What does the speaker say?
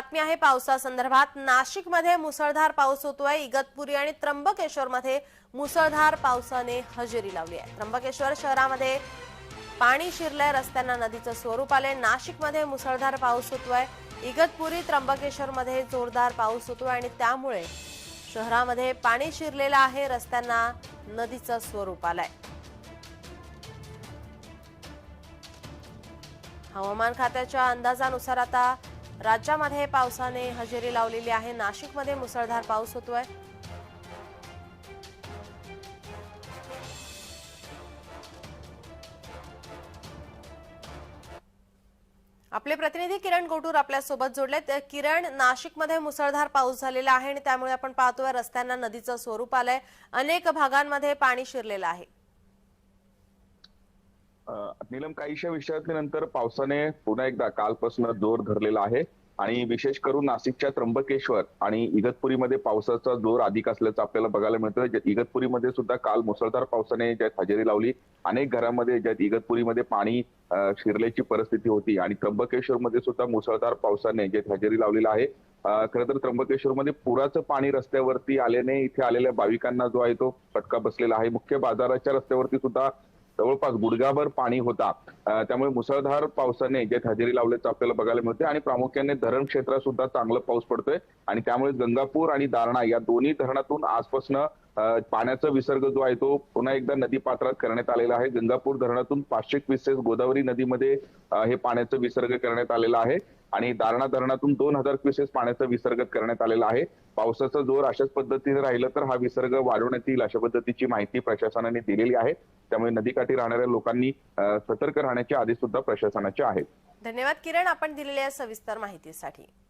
बातमी आहे पावसासंदर्भात. नाशिकमध्ये मुसळधार पाऊस होतोय. इगतपुरी आणि त्र्यंबकेश्वरमध्ये मुसळधार पावसाने हजेरी लावली आहे. त्र्यंबकेश्वर शहरामध्ये पाणी शिरलंय रस्त्यांना नदीचं स्वरूप आलंय. नाशिकमध्ये मुसळधार पाऊस होतोय. इगतपुरी त्र्यंबकेश्वरमध्ये जोरदार पाऊस होतोय आणि त्यामुळे शहरामध्ये पाणी शिरलेलं आहे रस्त्यांना नदीचं स्वरूप आलंय. हवामान खात्याच्या अंदाजानुसार आता राज्यामध्ये पावसाने हजेरी लावलेली आहे. नाशिकमध्ये मुसळधार पाऊस होतोय. आपले प्रतिनिधी किरण गोटूर आपल्यासोबत जोडलेत किरण नाशिकमध्ये मुसळधार पाऊस झालेला आहे आणि त्यामुळे आपण पाहतोय रस्त्यांना नदीचं स्वरूप आलंय. अनेक भागांमध्ये पाणी शिरलेलं आहे. नीलम काहीशा विषयानंतर पावसाने पुन्हा एकदा कालपासून जोर धरलेला आहे. आणि विशेष करून नाशिकच्या त्र्यंबकेश्वर आणि इगतपुरीमध्ये पावसाचा जोर अधिक असल्याचं आपल्याला बघायला मिळतं. इगतपुरीमध्ये सुद्धा काल मुसळधार पावसाने ज्यात हजेरी लावली अनेक घरांमध्ये ज्यात इगतपुरीमध्ये पाणी शिरल्याची परिस्थिती होती आणि त्र्यंबकेश्वरमध्ये सुद्धा मुसळधार पावसाने ज्यात हजेरी लावलेला आहे खरं तर त्र्यंबकेश्वरमध्ये पुराचं पाणी रस्त्यावरती आल्याने इथे आलेल्या भाविकांना जो आहे तो फटका बसलेला आहे. मुख्य बाजाराच्या रस्त्यावरती सुद्धा जवळपास गुडघाभर पाणी होता. त्यामुळे मुसळधार पावसाने जे हजेरी लावल्याचं आपल्याला बघायला मिळते आणि प्रामुख्याने धरण क्षेत्रात सुद्धा चांगला पाऊस पडतोय आणि त्यामुळे गंगापूर आणि दारणा या दोन्ही धरणातून आजपासून पाण्याचा विसर्ग जो आहे तो पुन्हा एकदा नदी पात्रात करण्यात आलेला आहे. गंगापूर धरणातून पाचशे क्विसेस गोदावरी नदीमध्ये हे पाण्याचा विसर्ग करण्यात आलेला आहे आणि दारणा धरणातून दोन हजार क्विसेस पाण्याचा विसर्ग करण्यात आलेला आहे. पावसाचा जोर अशाच पद्धतीने राहिलं तर हा विसर्ग वाढवण्यात येईल अशा पद्धतीची माहिती प्रशासनाने दिलेली आहे. त्यामुळे नदीकाठी राहणाऱ्या लोकांनी सतर्क राहण्याचे आदेश सुद्धा प्रशासनाचे आहेत. धन्यवाद किरण आपण दिलेल्या सविस्तर माहितीसाठी.